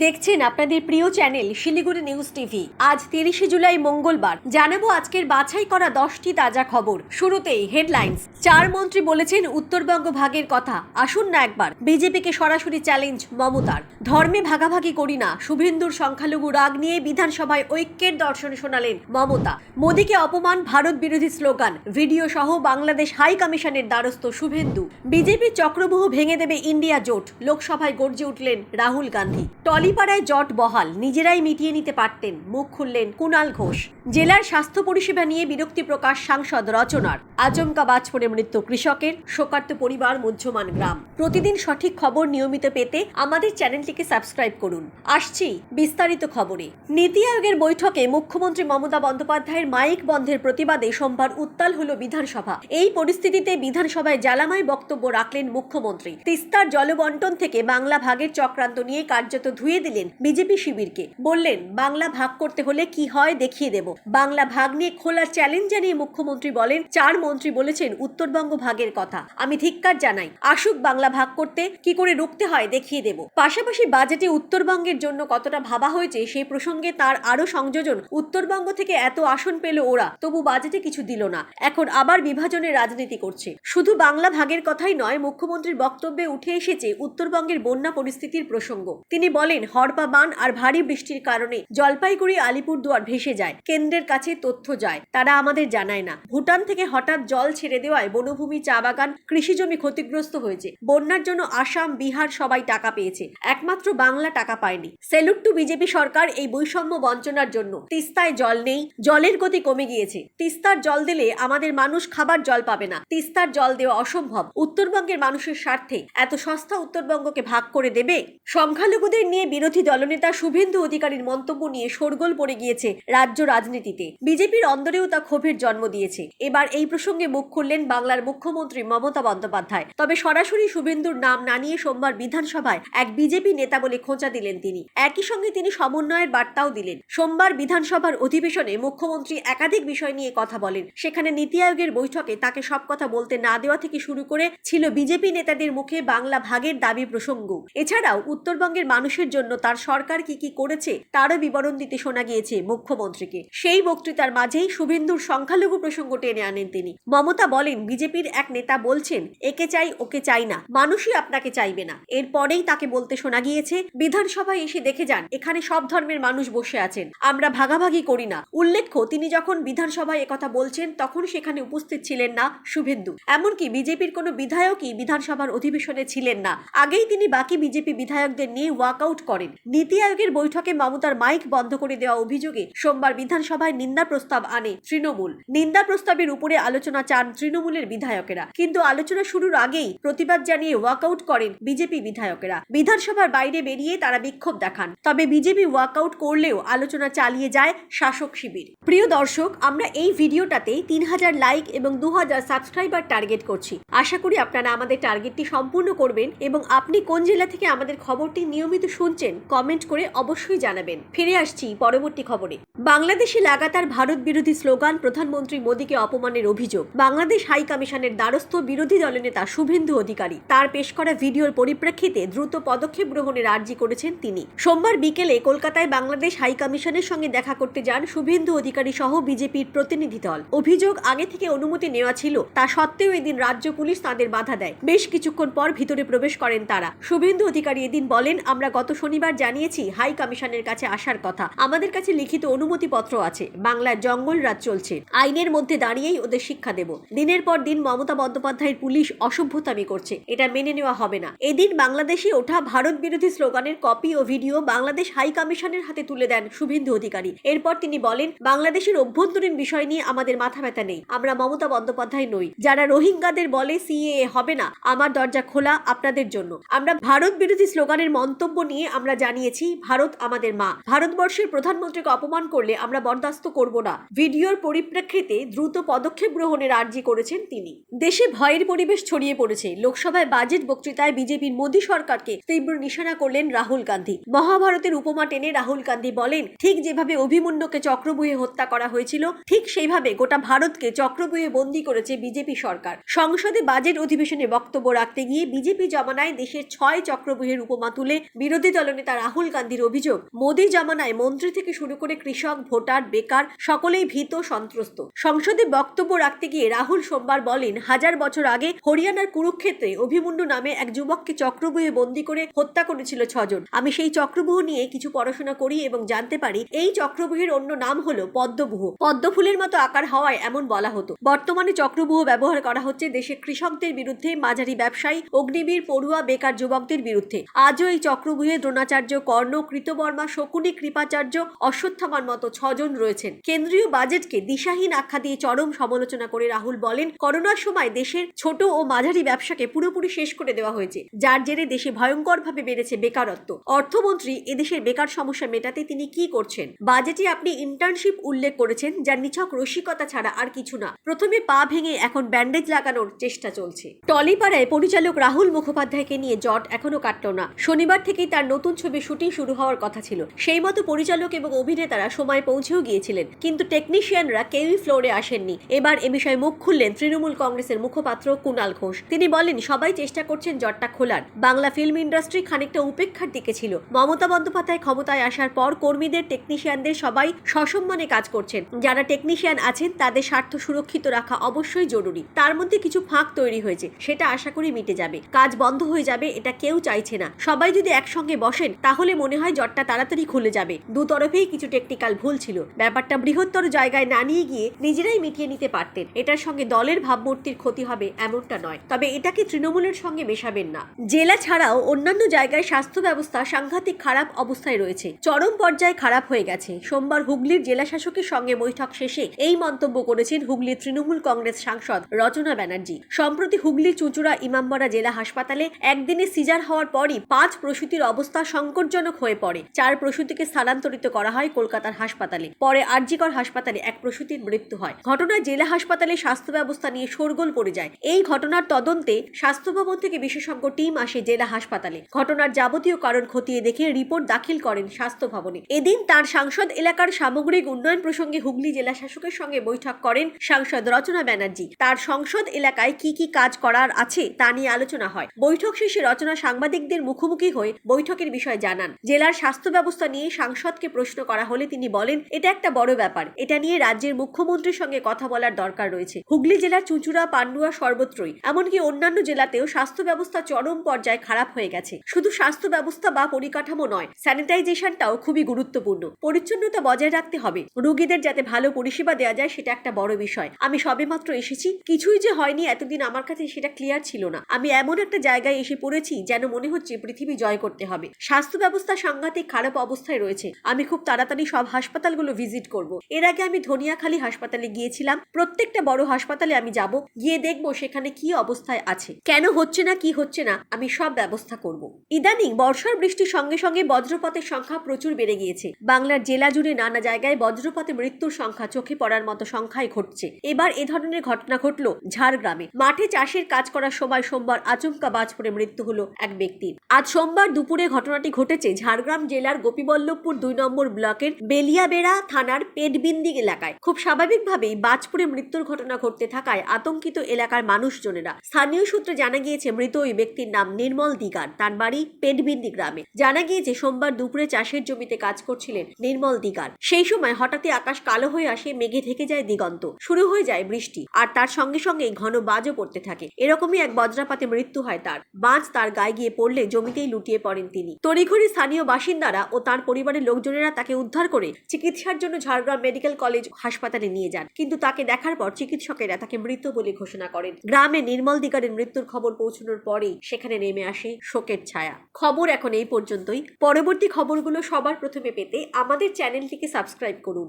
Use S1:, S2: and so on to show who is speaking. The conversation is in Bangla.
S1: দেখছেন আপনাদের প্রিয় চ্যানেল শিলিগুড়ি নিউজ টিভি। আজ তিরিশে জুলাই মঙ্গলবার। জানাব আজকের বাছাই করা দশটি তাজা খবর। শুরুতেই হেডলাইন্স। চার মন্ত্রী বলেছেন উত্তরবঙ্গ ভাগের কথা। আসুন না একবার। বিজেপিকে সরাসরি চ্যালেঞ্জ মমতার। ধর্মে ভাগাভাগি করি না। শুভেন্দুর সংখ্যালঘু রাগ নিয়ে বিধানসভায় ঐক্যের দর্শন শোনালেন মমতা। মোদীকে অপমান ভারত বিরোধী স্লোগান। ভিডিও সহ বাংলাদেশ হাই কমিশনের দ্বারস্থ শুভেন্দু। বিজেপির চক্রবুহ ভেঙে দেবে ইন্ডিয়া জোট। লোকসভায় গর্জে উঠলেন রাহুল গান্ধী। টলিপাড়ায় জট বহাল। নিজেরাই মিটিয়ে নিতে পারতেন। মুখ খুললেন কুণাল ঘোষ। জেলার স্বাস্থ্য পরিষেবা নিয়ে বিরক্তি প্রকাশ সাংসদ রচনার। আচমকা বাজ পড়ে মৃত্যু কৃষকের। শোকার্ত পরিবার মধ্যমান গ্রাম। প্রতিদিন সঠিক খবর নিয়মিত পেতে আমাদের চ্যানেলটিকে সাবস্ক্রাইব করুন। আসছি বিস্তারিত খবরে। নীতি আয়োগের বৈঠকে মুখ্যমন্ত্রী মমতা বন্দ্যোপাধ্যায়ের মাইক বন্ধের প্রতিবাদে সোমবার উত্তাল হল বিধানসভা। এই পরিস্থিতিতে বিধানসভায় জ্বালাময় বক্তব্য রাখলেন মুখ্যমন্ত্রী। তিস্তার জলবন্টন থেকে বাংলা ভাগের চক্রান্ত নিয়ে কার্যত ধুয়ে দিলেন বিজেপি শিবিরকে। বললেন, বাংলা ভাগ করতে হলে কি হয় দেখিয়ে দেব। বাংলা ভাগ নিয়ে খোলার চ্যালেঞ্জ জানিয়ে মুখ্যমন্ত্রী বলেন, চার মন্ত্রী বলেছেন উত্তরবঙ্গ ভাগের কথা। আমি ধিক্কার জানাই। আসুক বাংলা ভাগ করতে, কি করে রুখতে হয় দেখিয়ে দেব। পাশাপাশি বাজেটে উত্তরবঙ্গের জন্য কতটা ভাবা হয়েছে সেই প্রসঙ্গে তার আরও সংযোজন, উত্তরবঙ্গ থেকে এত আসন পেল ওরা, তবু বাজেটে কিছু দিল না। এখন আবার বিভাজনের রাজনীতি করছে। শুধু বাংলা ভাগের কথাই নয়, মুখ্যমন্ত্রীর বক্তব্যে উঠে এসেছে উত্তরবঙ্গের বন্যা পরিস্থিতির প্রসঙ্গ। তিনি বলেন হরপা বান আর ভারী বৃষ্টির কারণে জলপাইগুড়ি, আলিপুরদুয়ার ভেসে যায়। কেন্দ্রের কাছে তথ্য যায়, তারা আমাদের জানায় না। ভুটান থেকে হঠাৎ জল ছেড়ে দেওয়ায় বনভূমি চা বাগান কৃষিজমি ক্ষতিগ্রস্ত হয়েছে। বন্যার জন্য আসাম, বিহার সবাই টাকা পেয়েছে। একমাত্র বাংলা টাকা পায়নি। সেলুট টু বিজেপি সরকার এই বৈষম্য বঞ্চনার জন্য তিস্তায় জল নেই, জলের গতি কমে গিয়েছে। তিস্তার জল দিলে আমাদের মানুষ খাবার জল পাবে না। তিস্তার জল দেওয়া অসম্ভব। উত্তরবঙ্গের মানুষের স্বার্থে এত সস্তা উত্তরবঙ্গকে ভাগ করে দেবে? সংখ্যালঘুদের নিয়ে বিরোধী দলনেতা শুভেন্দু অধিকারীর মন্তব্য নিয়ে শোরগোল পড়ে গিয়েছে রাজ্য রাজনীতিতে। বিজেপির অন্দরেও তা ক্ষোভের জন্ম দিয়েছে। এবার এই প্রসঙ্গে মুখ খুললেন বাংলার মুখ্যমন্ত্রী মমতা বন্দ্যোপাধ্যায়। তবে সরাসরি শুভেন্দুর নাম না নিয়ে সোমবার বিধানসভায় এক বিজেপি নেতা বলে খোঁচা দিলেন তিনি। একই সঙ্গে তিনি সমন্বয়ের বার্তাও দিলেন। সোমবার বিধানসভার অধিবেশনে মুখ্যমন্ত্রী একাধিক বিষয় নিয়ে কথা বলেন। সেখানে নীতি আয়োগের বৈঠকে তাকে সব কথা বলতে না দেওয়া থেকে শুরু করে ছিল বিজেপি নেতাদের মুখে বাংলা ভাগের দাবি প্রসঙ্গ। এছাড়াও উত্তরবঙ্গের মানুষের জন্য তার সরকার কি কি করেছে তারও বিবরণ দিতে শোনা গিয়েছে মুখ্যমন্ত্রীকে। সেই বক্তৃতার মাঝেই শুভেন্দুর সংখ্যালঘু প্রসঙ্গ টেনে আনেন তিনি। মমতা বলেন, বিজেপির এক নেতা বলছেন, একে চাই, ওকে চাই না। মানুষই আপনাকে চাইবে না। এরপরেই তাকে বলতে শোনা গিয়েছে, বিধানসভায় এসে দেখে যান, এখানে সব ধর্মের মানুষ বসে আছেন। আমরা ভাগাভাগি করি না। উল্লেখ্য, তিনি যখন বিধানসভায় একথা বলছেন, তখন সেখানে উপস্থিত ছিলেন না শুভেন্দু। এমনকি বিজেপির কোনো বিধায়কই বিধানসভার অধিবেশনে ছিলেন না। আগেই তিনি বাকি বিজেপি বিধায়কদের নিয়ে ওয়াকআউট করেন। নীতি আয়োগের বৈঠকে মমতার মাইক বন্ধ করে দেওয়া অভিযোগে সোমবার বিধানসভায় নিন্দা প্রস্তাব আনে তৃণমূল। নিন্দা প্রস্তাবের উপরে আলোচনা চান তৃণমূলের বিধায়কেরা। কিন্তু আলোচনা শুরুর আগেই প্রতিবাদ জানিয়ে ওয়াকআউট করেন বিজেপি বিধায়কেরা। বিধানসভার বাইরে বেরিয়ে তারা বিক্ষোভ দেখান। তবে বিজেপি ওয়াকআউট করলেও আলোচনা চালিয়ে যায় শাসক শিবির। প্রিয় দর্শক, আমরা এই ভিডিওটাতে তিন হাজার লাইক এবং দু হাজার সাবস্ক্রাইবার টার্গেট করছি। আশা করি আপনারা আমাদের টার্গেটটি সম্পূর্ণ করবেন এবং আপনি কোন জেলা থেকে আমাদের খবরটি নিয়মিত শুনছেন কমেন্ট করে অবশ্যই জানাবেন। ফিরে আসছি পরবর্তী খবরে। বাংলাদেশে লাগাতার ভারত বিরোধী স্লোগান প্রধানমন্ত্রী মোদীকে অপমানের অভিযোগ। বাংলাদেশ হাই কমিশনের দ্বারস্থ বিরোধী দলনেতা শুভেন্দু অধিকারী তার পেশ করা ভিডিওর পরিপ্রেক্ষিতে দ্রুত পদক্ষেপ গ্রহণের আর্জি করেছেন তিনি। সোমবার বিকেলে কলকাতায় বাংলাদেশ হাই কমিশনের সঙ্গে দেখা করতে যান শুভেন্দু অধিকারী সহ বিজেপির প্রতিনিধি দল। অভিযোগ আগে থেকে অনুমতি নেওয়া ছিল, তা সত্ত্বেও এদিন রাজ্য পুলিশ তাদের বাধা দেয়। বেশ কিছুক্ষণ পর ভিতরে প্রবেশ করেন তারা। শুভেন্দু অধিকারী এদিন বলেন, আমরা গত শনিবার জানিয়েছি হাই কমিশনের কাছে আসার কথা। আমাদের কাছে লিখিত অনুমতিপত্র আছে। বাংলার জঙ্গল রাজ চলছে। আইনের মধ্যে দাঁড়িয়েই ওদের শিক্ষা দেব। দিনের পর দিন মমতা বন্দ্যোপাধ্যায়ের পুলিশ অসভ্যতামি করছে। এটা মেনে নেওয়া হবে না। এদিন বাংলাদেশে ওঠা ভারত বিরোধী স্লোগানের কপি ও ভিডিও বাংলাদেশ হাই কমিশনের হাতে তুলে দেন শুভেন্দু অধিকারী। এরপর তিনি বলেন, বাংলাদেশের অভ্যন্তরীণ বিষয় নিয়ে আমাদের মাথা ব্যথা নেই। আমরা মমতা বন্দ্যোপাধ্যায় নই। যারা রোহিঙ্গাদের বলে সিএএ হবে না, আমার দরজা খোলা আপনাদের জন্য। আমরা ভারত বিরোধী স্লোগানের মন্তব্য নিয়ে আমরা জানিয়েছি, ভারত আমাদের মা। ভারতবর্ষের প্রধানমন্ত্রীকে অপমান করলে আমরা বরদাস্ত করব না। ভিডিওর পরিপ্রেক্ষিতে দ্রুত পদক্ষেপ গ্রহণের আর্জি করেছেন তিনি। দেশে ভয়ের পরিবেশ ছড়িয়ে পড়েছে। লোকসভায় বাজেট বক্তৃতায় বিজেপির মোদী সরকারকে তীব্র নিশানা করলেন রাহুল গান্ধী। মহাভারতের উপমা টেনে রাহুল গান্ধী বলেন, ঠিক যেভাবে অভিমন্যুকে চক্রবুহে হত্যা করা হয়েছিল, ঠিক সেইভাবে গোটা ভারতকে চক্রবুহে বন্দী করেছে বিজেপি সরকার। সংসদে বাজেট অধিবেশনে বক্তব্য রাখতে গিয়ে বিজেপি জমানায় দেশের ছয় চক্রবুহের উপমা তুলে বিরোধী দলনেতা রাহুল গান্ধীর অভিযোগ, মোদী জামানায় মন্ত্রী থেকে শুরু করে কৃষক, ভোটার, বেকার, সকলেই ভীত সন্ত্রস্ত। সংসদে বক্তব্য রাখতে গিয়ে রাহুল সোমবার বলেন, হাজার বছর আগে হরিয়ানার কুরুক্ষেত্রে অভিমন্যু নামে এক যুবককে চক্রবুহে বন্দি করে হত্যা করেছিল ছজন। আমি সেই চক্রবুহ নিয়ে কিছু পড়াশোনা করি এবং জানতে পারি, এই চক্রবুহের অন্য নাম হলো পদ্মবুহ। পদ্ম ফুলের মতো আকার হওয়ায় এমন বলা হতো। বর্তমানে চক্রবুহ ব্যবহার করা হচ্ছে দেশের কৃষকদের বিরুদ্ধে, মাঝারি ব্যবসায়ী, অগ্নিবীর, পড়ুয়া, বেকার যুবকদের বিরুদ্ধে। আজও এই চক্রবুহে দ্রোণাচার্য কর্ণ, কৃতবর্মা, শকুনি, কৃপাচার্য, অশ্বত্থামার মতো ছজন রয়েছেন। কেন্দ্রীয় বাজেটকে দিশাহীন আখ্যা দিয়ে চরম সমালোচনা করে রাহুল বলেন, করোনার সময় দেশের ছোট ও মাঝারি ব্যবসাকে পুরোপুরি শেষ করে দেওয়া হয়েছে, যার জেরে দেশে ভয়ঙ্করভাবে বেড়েছে বেকারত্ব। অর্থমন্ত্রী এদেশের বেকার সমস্যা মেটাতে তিনি কি করছেন? বাজেটে আপনি ইন্টার্নশিপ উল্লেখ করেছেন, যার নিছক রসিকতা ছাড়া আর কিছু না। প্রথমে পা ভেঙে এখন ব্যান্ডেজ লাগানোর চেষ্টা চলছে। টলিপাড়ায় পরিচালক রাহুল মুখোপাধ্যায়কে নিয়ে জট এখনও কাটল না। শনিবার থেকেই তার নতুন ছবি শুটিং শুরু হওয়ার কথা ছিল। সেই মতো পরিচালক এবং অভিনেতারা সময় পৌঁছেও গিয়েছিলেন। কিন্তু টেকনিশিয়ানরা কেউই ফ্লোরে আসেননি। এবার এ বিষয়ে মুখ খুললেন তৃণমূল কংগ্রেসের মুখপাত্র কুণাল ঘোষ। তিনি বলেন, সবাই চেষ্টা করছেন জটটা খোলার। বাংলা ফিল্ম ইন্ডাস্ট্রি খানিকটা উপেক্ষার দিকে ছিল। মমতা বন্দ্যোপাধ্যায় ক্ষমতায় আসার পর কর্মীদের টেকনিশিয়ানদের সবাই সসম্মানে কাজ করছেন। যারা টেকনিশিয়ান আছেন, তাদের স্বার্থ সুরক্ষিত রাখা অবশ্যই জরুরি। তার মধ্যে কিছু ফাঁক তৈরি হয়েছে। সেটা আশা করি মিটে যাবে। কাজ বন্ধ হয়ে যাবে, এটা কেউ চাইছে না। সবাই যদি একসঙ্গে বসেন, তাহলে মনে হয় জটটা তাড়াতাড়ি খুলে যাবে। দু তরফেই কিছু টেকনিক্যাল ভুল ছিল। ব্যাপারটা বৃহত্তর জায়গায় না নিয়ে গিয়ে নিজেরাই মিটিয়ে নিতে পারতেন। এটার সঙ্গে দলের ভাবমূর্তির ক্ষতি হবে এমনটা নয়। তবে এটাকে তৃণমূলের সঙ্গে মেশাবেন না। জেলা ছাড়াও অন্যান্য জায়গায় স্বাস্থ্য ব্যবস্থা সাংঘাতিক খারাপ অবস্থায় রয়েছে। চরম পর্যায়ে খারাপ হয়ে গেছে। সোমবার হুগলির জেলা শাসকের সঙ্গে বৈঠক শেষে এই মন্তব্য করেছেন হুগলির তৃণমূল কংগ্রেস সাংসদ রচনা ব্যানার্জি। সম্প্রতি হুগলির চুঁচুড়া ইমামবাড়া জেলা হাসপাতালে একদিনে সিজার হওয়ার পরই পাঁচ প্রসূতির অবস্থা সংকটজনক হয়ে পড়ে। চার প্রসূতিকে স্থানান্তরিত করা হয় কলকাতার হাসপাতালে। পরে আরজিকর হাসপাতালে এক প্রসূতির মৃত্যু হয়। ঘটনায় জেলা হাসপাতালে স্বাস্থ্য ব্যবস্থা নিয়ে শোরগোল পড়ে যায়। এই ঘটনার তদন্তে স্বাস্থ্য ভবন থেকে বিশেষজ্ঞ টিম আসে জেলা হাসপাতালে। ঘটনার যাবতীয় কারণ খতিয়ে দেখে রিপোর্ট দাখিল করেন স্বাস্থ্য ভবনে এদিন তার সাংসদ এলাকার সামগ্রিক উন্নয়ন প্রসঙ্গে হুগলি জেলা শাসকের সঙ্গে বৈঠক করেন সাংসদ রচনা ব্যানার্জি। তার সংসদ এলাকায় কি কি কাজ করার আছে তা নিয়ে আলোচনা হয়। বৈঠক শেষে রচনা সাংবাদিকদের মুখোমুখি হয়ে বৈঠকের বিষয় জানান। জেলার স্বাস্থ্য ব্যবস্থা নিয়ে সাংসদকে প্রশ্ন করা হলে তিনি বলেন, এটা একটা বড় ব্যাপার। এটা নিয়ে রাজ্যের মুখ্যমন্ত্রীর সঙ্গে কথা বলার দরকার রয়েছে। হুগলি জেলার চুঁচুড়া, পান্ডুয়া সর্বত্রই। এমনকি অন্যান্য জেলাতেও স্বাস্থ্য ব্যবস্থা চরম পর্যায়ে খারাপ হয়ে গেছে। শুধু স্বাস্থ্য ব্যবস্থা বা পরিকাঠামো নয়, স্যানিটাইজেশনটাও খুবই গুরুত্বপূর্ণ। পরিচ্ছন্নতা বজায় রাখতে হবে। রোগীদের যাতে ভালো পরিষেবা দেওয়া যায়, সেটা একটা বড় বিষয়। আমি সবেমাত্র এসেছি। কিছুই যে হয়নি এতদিন আমার কাছে সেটা ক্লিয়ার ছিল না। আমি এমন একটা জায়গায় এসে পড়েছি, যেন মনে হচ্ছে পৃথিবী জয় করতে হবে। স্বাস্থ্য ব্যবস্থা সাংঘাতিক খারাপ অবস্থায় রয়েছে। আমি খুব তাড়াতাড়ি সব হাসপাতালগুলো ভিজিট করব। এর আগে আমি ধনিয়াখালী হাসপাতালে গিয়েছিলাম। প্রত্যেকটা বড় হাসপাতালে আমি যাব, গিয়ে দেখব সেখানে কি অবস্থায় আছে। কেন হচ্ছে না, কি হচ্ছে না, আমি সব ব্যবস্থা করব। ইদানিং বর্ষার বৃষ্টির সঙ্গে সঙ্গে বজ্রপাতের সংখ্যা প্রচুর বেড়ে গিয়েছে। বাংলার জেলা জুড়ে নানা জায়গায় বজ্রপাতে মৃত্যুর সংখ্যা চোখে পড়ার মতো সংখ্যায় ঘটছে। এবার এ ধরনের ঘটনা ঘটল ঝাড়গ্রামে। মাঠে চাষের কাজ করার সময় সোমবার আচমকা বাজ পড়ে মৃত্যু হলো এক ব্যক্তির। আজ সোমবার দুপুরে ঘটনাটি ঘটেছে ঝাড়গ্রাম জেলার গোপীবল্লভপুর দুই নম্বর ব্লকের বেলিয়াবেড়া থানার পেটবিন্দি এলাকায়। খুব স্বাভাবিকভাবেই বাজ পড়ে মৃত্যুর ঘটনা ঘটতে থাকায় আতঙ্কিত এলাকার মানুষজনেরা। স্থানীয় সূত্রে জানা গিয়েছে, মৃত ওই ব্যক্তির নাম নির্মল দিগার। তার বাড়ি পেটবিন্দি গ্রামে। জানা গিয়েছে, সোমবার দুপুরে চাষের জমিতে কাজ করছিলেন নির্মল দিগার। সেই সময় হঠাৎই আকাশ কালো হয়ে আসে, মেঘে ঢেকে যায় দিগন্ত। শুরু হয়ে যায় বৃষ্টি, আর তার সঙ্গে সঙ্গে ঘন বাজও পড়তে থাকে। এরকমই এক বজ্রাপাতে মৃত্যু হয় তার। বাজ তার গায়ে গিয়ে পড়লে জমিতেই লুটিয়ে পড়েন তিনি তড়িঘড়ি স্থানীয় বাসিন্দারা ও তার পরিবারের লোকজনেরা তাকে উদ্ধার করে চিকিৎসার জন্য ঝাড়গ্রাম মেডিকেল কলেজ হাসপাতালে নিয়ে যান। কিন্তু তাকে দেখার পর চিকিৎসকেরা তাকে মৃত বলে ঘোষণা করেন। গ্রামে নির্মল দিগারের মৃত্যুর খবর পৌঁছানোর পরেই সেখানে নেমে আসে শোকের ছায়া। খবর এখন এই পর্যন্তই। পরবর্তী খবরগুলো সবার প্রথমে পেতে আমাদের চ্যানেলটিকে সাবস্ক্রাইব করুন।